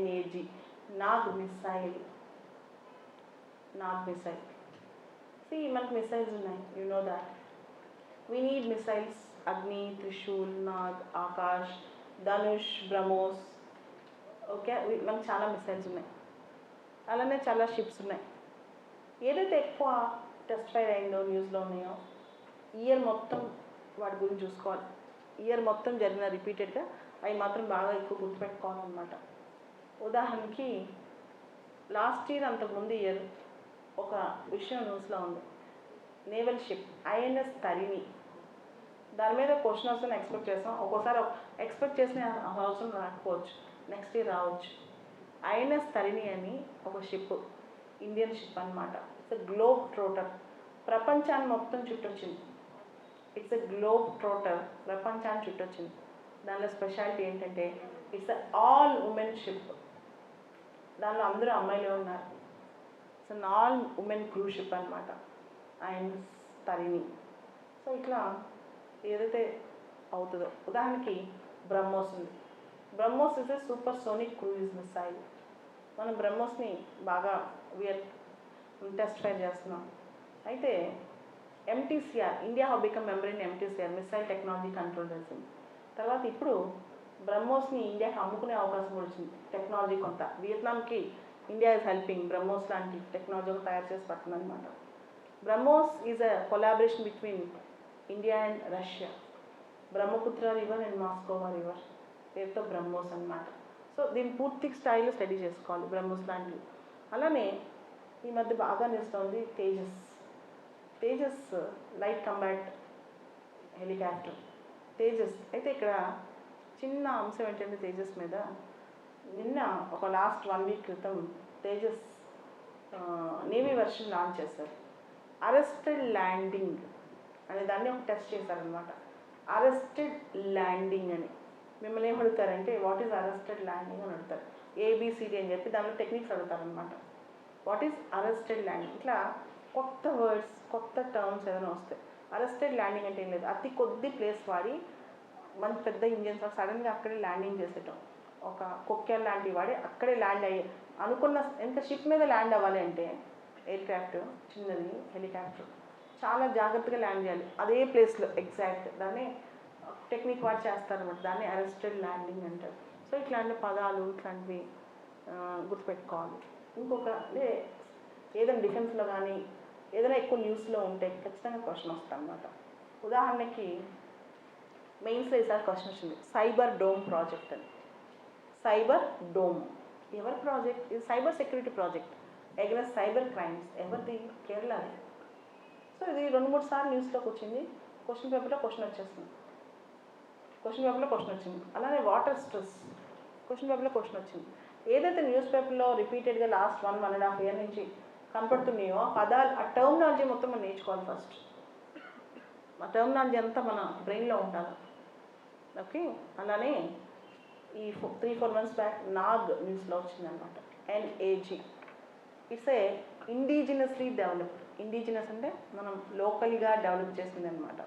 NAG Nag missile. Nag missile. C మనకు missiles ఉన్నాయి. You know that we need missiles Agni Trishul Nag Akash Dhanush BrahMos. Okay మనకు చాలా missiles ఉన్నాయి. అలానే చాలా షిప్స్ ఉన్నాయి. ఏదైతే ఎక్కువ టెస్ట్ ఫైర్ అయిందో న్యూస్లో ఉన్నాయో ఇయర్ మొత్తం వాటి గురించి చూసుకోవాలి. ఇయర్ మొత్తం జరిగిన రిపీటెడ్గా అవి మాత్రం బాగా ఎక్కువ గుర్తుపెట్టుకోవాలన్నమాట. ఉదాహరణకి లాస్ట్ ఇయర్ అంతకుముందు ఇయర్ ఒక విషయం న్యూస్లో ఉంది. నేవల్ షిప్ ఐఎన్ఎస్ తరిణి దాని మీద క్వశ్చన్ వస్తుంది ఎక్స్పెక్ట్ చేస్తాం. ఒక్కోసారి ఎక్స్పెక్ట్ చేసిన అవసరం రాకపోవచ్చు. నెక్స్ట్ ఇయర్ రావచ్చు. ఐఎన్ఎస్ తరిణి అని ఒక షిప్ ఇండియన్ షిప్ అనమాట ఇట్స్ గ్లోబ్ ట్రోటర్ ప్రపంచాన్ని మొత్తం చుట్టొచ్చింది. ఇట్స్ ఎ గ్లోబ్ ట్రోటర్ ప్రపంచాన్ని చుట్టొచ్చింది. దానిలో స్పెషాలిటీ ఏంటంటే ఇట్స్ ఆల్ ఉమెన్ షిప్ దానిలో అందరూ అమ్మాయిలే ఉన్నారు. సో నాల్ ఆల్ ఉమెన్ క్రూషిప్ అనమాట ఆయన తరిణి సో ఇట్లా ఏదైతే అవుతుందో ఉదాహరణకి బ్రహ్మోస్ ఉంది. BrahMos is a super sonic cruise missile మనం బ్రహ్మోస్ని బాగా వియర్ టెస్ట్ ఫైర్ చేస్తున్నాం. అయితే MTCR India how become member in MTCR missile technology control చేసింది తర్వాత ఇప్పుడు బ్రహ్మోస్ని ఇండియాకి అమ్ముకునే అవకాశం వచ్చింది. టెక్నాలజీ కొంత. వియత్నాంకి ఇండియా ఇస్ హెల్పింగ్ బ్రహ్మోస్ లాంటి టెక్నాలజీ తయారు చేసి పడుతుందన్నమాట. BrahMos is a collaboration between India and Russia Brahmaputra river and Moskva river పేరుతో బ్రహ్మోస్ అన్నమాట. సో దీని పూర్తి స్థాయిలో స్టడీ చేసుకోవాలి బ్రహ్మోస్ లాంటివి. అలానే ఈ మధ్య బాగా నిలుస్తుంది Tejas. Tejas light combat helicopter Tejas. అయితే ఇక్కడ చిన్న అంశం ఏంటంటే తేజస్ మీద. నిన్న ఒక లాస్ట్ వన్ వీక్ క్రితం తేజస్ నేవీ వర్షన్ లాంచ్ చేశారు. అరెస్టెడ్ ల్యాండింగ్ అనే దాన్ని ఒక టెస్ట్ చేశారనమాట అరెస్టెడ్ ల్యాండింగ్ అని. మిమ్మల్ని ఏం అడుగుతారంటే వాట్ ఈజ్ అరెస్టెడ్ ల్యాండింగ్ అని అడుగుతారు. ఏబిసిడి అని చెప్పి దానిలో టెక్నిక్స్ అడుగుతారనమాట వాట్ ఈజ్ అరెస్టెడ్ ల్యాండింగ్ ఇట్లా కొత్త వర్డ్స్ కొత్త టర్మ్స్ ఏదైనా వస్తాయి. అరెస్టెడ్ ల్యాండింగ్ అంటే ఏం లేదు. అతి కొద్ది ప్లేస్ వాడి మంచి పెద్ద ఇంజన్స్ సడన్గా అక్కడే ల్యాండింగ్ చేసేటం ఒక కొక్కెల్ లాంటివి వాడి అక్కడే ల్యాండ్ అయ్యి అనుకున్న ఎంత షిప్ మీద ల్యాండ్ అవ్వాలి అంటే ఎయిర్ క్రాఫ్ట్ చిన్నది హెలికాప్టర్. చాలా జాగ్రత్తగా ల్యాండ్ చేయాలి. అదే ప్లేస్లో ఎగ్జాక్ట్ దాన్ని టెక్నిక్ వాడి చేస్తారన్నమాట. దాన్ని అరెస్టెడ్ ల్యాండింగ్ అంటారు. సో ఇట్లాంటి పదాలు ఇట్లాంటివి గుర్తుపెట్టుకోవాలి. ఇంకొక అంటే ఏదైనా డిఫెన్స్లో కానీ ఏదైనా ఎక్కువ న్యూస్లో ఉంటే ఖచ్చితంగా క్వశ్చన్ వస్తుంది అనమాట ఉదాహరణకి మెయిన్స్లో ఈసారి క్వశ్చన్ వచ్చింది సైబర్ డోమ్ ప్రాజెక్ట్ అని. సైబర్ డోమ్ ఎవరి ప్రాజెక్ట్ ఇది cyber security project against cyber crimes ఎవరిది? కేరళది. సో ఇది రెండు మూడు సార్లు న్యూస్లోకి వచ్చింది. క్వశ్చన్ పేపర్లో క్వశ్చన్ వచ్చేస్తుంది. క్వశ్చన్ పేపర్లో క్వశ్చన్ వచ్చింది. అలానే వాటర్ స్ట్రెస్ క్వశ్చన్ పేపర్లో క్వశ్చన్ వచ్చింది. ఏదైతే న్యూస్ పేపర్లో రిపీటెడ్గా last one one and half year నుంచి కనపడుతున్నాయో ఆ పదాలు ఆ టర్మినాలజీ మొత్తం మనం నేర్చుకోవాలి ఫస్ట్ ఆ టర్మినాలజీ అంతా మన బ్రెయిన్లో ఉండాలి. ఓకే? అలానే ఈ three four months back Nag న్యూస్లో వచ్చిందనమాట N A G it's a indigenously developed indigenous అంటే మనం లోకల్గా డెవలప్ చేసింది అనమాట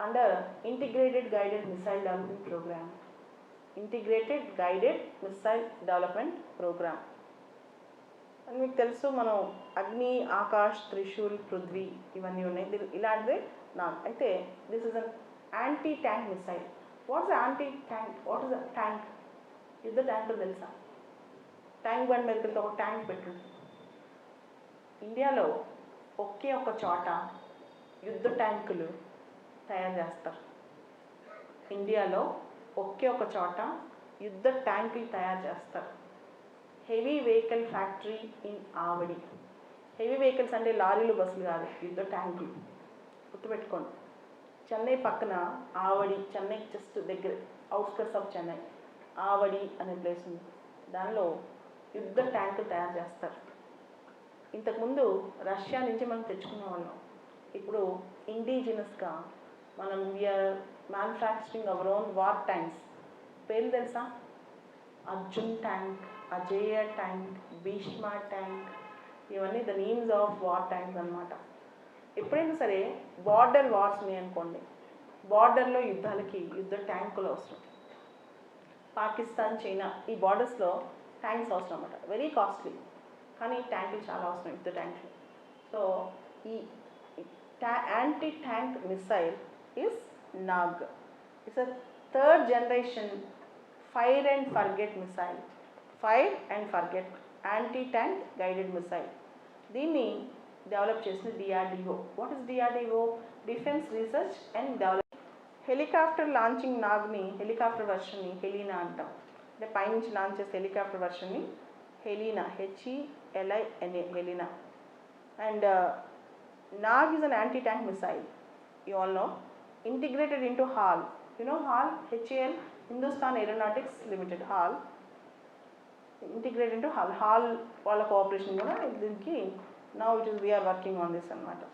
under integrated guided missile development programme integrated guided missile development programme అని మీకు తెలుసు మనం అగ్ని ఆకాష్ త్రిశూల్ పృథ్వీ ఇవన్నీ ఉన్నాయి. దీని ఇలాంటిది అయితే this is an anti tank missile what's anti tank what is tank యుద్ధ ట్యాంకులు తెలుసా? ట్యాంక్ బండ్ మీద ఒక ట్యాంక్ పెట్టండి ఇండియాలో ఒకే ఒక చోట యుద్ధ ట్యాంకులు తయారు చేస్తారు. ఇండియాలో ఒకే ఒక చోట యుద్ధ ట్యాంకులు తయారు చేస్తారు. Heavy vehicle factory in Avadi. Heavy vehicles అంటే లారీలు బస్సులు కాదు. యుద్ధ ట్యాంకులు గుర్తుపెట్టుకోండి. చెన్నై పక్కన ఆవడి చెన్నై జస్ట్ దగ్గర అవుట్స్కట్స్ ఆఫ్ చెన్నై. ఆవడి అనే ప్లేస్ ఉంది. దానిలో యుద్ధ ట్యాంకులు తయారు చేస్తారు. ఇంతకుముందు రష్యా నుంచి మనం తెచ్చుకునే వాళ్ళం. ఇప్పుడు ఇండిజినస్గా మనం we're manufacturing our own war tanks పేర్లు తెలుసా? Arjun tank Ajeya tank Bhishma tank ఇవన్నీ the names of war tanks అన్నమాట. ఎప్పుడైనా సరే బార్డర్ వార్స్ ఉన్నాయి అనుకోండి. బార్డర్లో యుద్ధాలకి యుద్ధ ట్యాంకులు అవసరం. పాకిస్తాన్ చైనా ఈ బార్డర్స్లో ట్యాంక్స్ అవసరం అన్నమాట. Very costly. కానీ ట్యాంకులు చాలా అవసరం యుద్ధ ట్యాంకులు. సో ఈ anti tank missile is Nag. It's a third generation fire and forget missile fire and forget anti tank guided missile దీన్ని డెవలప్ చేసిన DRDO what is DRDO defence research and develop helicopter launching నాగ్ని helicopter వర్షన్ని హెలీనా అంటాం. అంటే పైనుంచి launch చేసే helicopter వర్షన్ని Helina H E L I N A Helina and Nag is an anti-tank missile. You all know. Integrated into HAL you know HAL HAL Hindustan Aeronautics Limited HAL integrated into HAL HAL వాళ్ళ cooperation కూడా దీనికి Now it is we are working on this and matter.